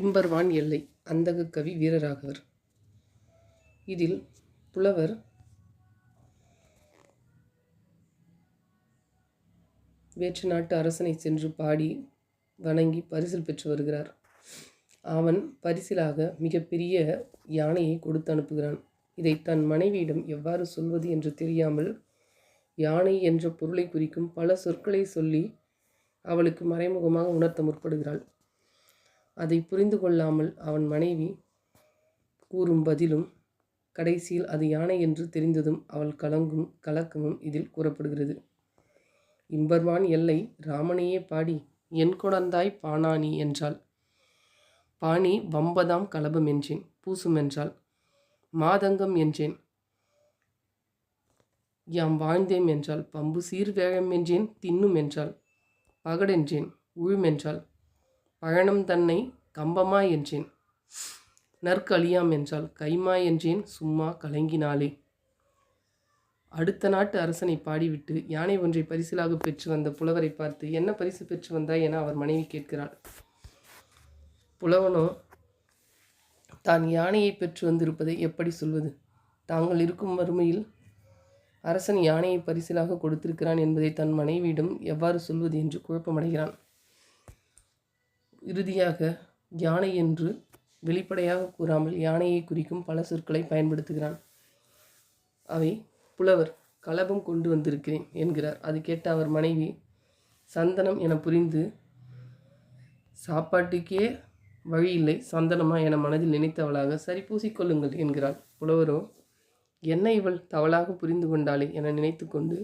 இம்பர்வான் எல்லை அந்தக கவி வீரராகவர். இதில் புலவர் வேற்று நாட்டு அரசனை சென்று பாடி வணங்கி பரிசில் பெற்று வருகிறார். அவன் பரிசிலாக மிகப்பெரிய யானையை கொடுத்து அனுப்புகிறான். இதை தன் மனைவியிடம் எவ்வாறு சொல்வது என்று தெரியாமல் யானை என்ற பொருளை குறிக்கும் பல சொற்களை சொல்லி அவளுக்கு மறைமுகமாக உணர்த்த முற்படுகிறாள். அதை புரிந்து கொள்ளாமல் அவன் மனைவி கூறும் பதிலும் கடைசியில் அது யானை என்று தெரிந்ததும் அவள் கலங்கும் கலக்கமும் இதில் கூறப்படுகிறது. இம்பர்வான் எல்லை ராமனையே பாடி என் குழந்தாய் பாணானி என்றாள். பாணி வம்பதாம் கலபம் என்றேன் பூசும் என்றாள். மாதங்கம் என்றேன். யாம் வாழ்ந்தேம் என்றால் பம்பு சீர்வேழம் என்றேன். தின்னும் என்றால் பகடென்றேன் உழுமென்றாள் பழனம் தன்னை கம்பமா என்றேன். நற்கழியாம் என்றால் கைமா என்றேன் சும்மா கலங்கினாலே அடுத்த நாட்டு அரசனை பாடிவிட்டு யானை ஒன்றை பரிசிலாக பெற்று வந்த புலவரை பார்த்து என்ன பரிசு பெற்று வந்தாய்? என அவர் மனைவி கேட்கிறாள். புலவனோ தான் யானையை பெற்று வந்திருப்பதை எப்படி சொல்வது? தாங்கள் இருக்கும் வறுமையில் அரசன் யானையை பரிசிலாக கொடுத்திருக்கிறான் என்பதை தன் மனைவியிடம் எவ்வாறு சொல்வது? என்று குழப்பமடைகிறான். இறுதியாக யானை என்று வெளிப்படையாக கூறாமல் யானையை குறிக்கும் பல சொற்களை பயன்படுத்துகிறான். அவை புலவர் கலபம் கொண்டு வந்திருக்கிறேன் என்கிறார். அது கேட்ட அவர் மனைவி சந்தனம் என புரிந்து சாப்பாட்டுக்கே வழி இல்லை சந்தனமா என மனதில் நினைத்தவளாக சரி பூசிக்கொள்ளுங்கள் என்கிறாள். புலவரோ என்ன இவள் தவளாக புரிந்து கொண்டாளே என நினைத்து கொண்டு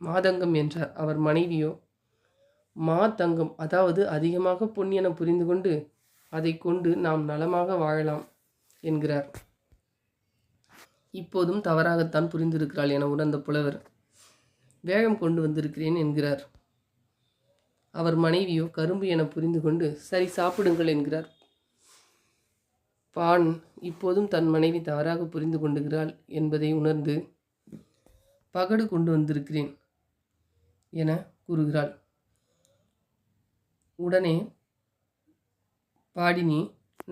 மாதங்கம் என்றார். அவர் மனைவியோ மா தங்கம் அதாவது அதிகமாக பொன் என புரிந்து கொண்டு அதை கொண்டு நாம் நலமாக வாழலாம் என்கிறார். இப்போதும் தவறாகத்தான் புரிந்திருக்கிறாள் என உணர்ந்த புலவர். வேகம் கொண்டு வந்திருக்கிறேன் என்கிறார். அவர் மனைவியோ கரும்பு என புரிந்து கொண்டு சரி சாப்பிடுங்கள் என்கிறார். பான் இப்போதும் தன் மனைவி தவறாக புரிந்து கொண்டுகிறாள் என்பதை உணர்ந்து பகடு கொண்டு வந்திருக்கிறேன் என கூறுகிறாள். உடனே பாடினி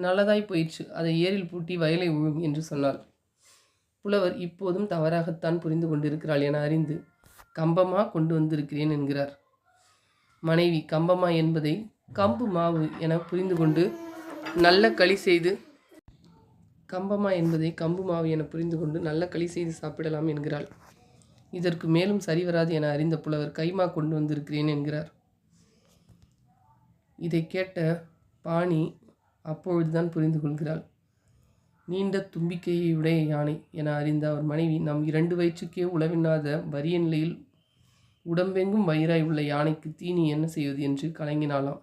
நல்லதாய் போயிற்று. அதை ஏரில் பூட்டி வயலை உழும் என்று சொன்னாள். புலவர் இப்போதும் தவறாகத்தான் புரிந்து கொண்டிருக்கிறாள் என அறிந்து கம்பமா கொண்டு வந்திருக்கிறேன் என்கிறார். மனைவி கம்பமா என்பதை கம்பு மாவு என புரிந்து கொண்டு நல்ல களி செய்து கம்பமா என்பதை கம்பு மாவு என புரிந்து கொண்டு நல்ல களி செய்து சாப்பிடலாம் என்கிறாள். இதற்கு மேலும் சரிவராது என அறிந்த புலவர் கைமா கொண்டு வந்திருக்கிறேன் என்கிறார். இதை கேட்ட பாணி அப்பொழுதுதான் புரிந்து கொள்கிறாள். நீண்ட தும்பிக்கையை உடைய யானை என அறிந்த அவர் மனைவி நம் இரண்டு வயிற்றுக்கே உளவில்லாத வறிய நிலையில் உடம்பெங்கும் வயிறாய் உள்ள யானைக்கு தீனி என்ன செய்வது? என்று கலங்கினாலாம்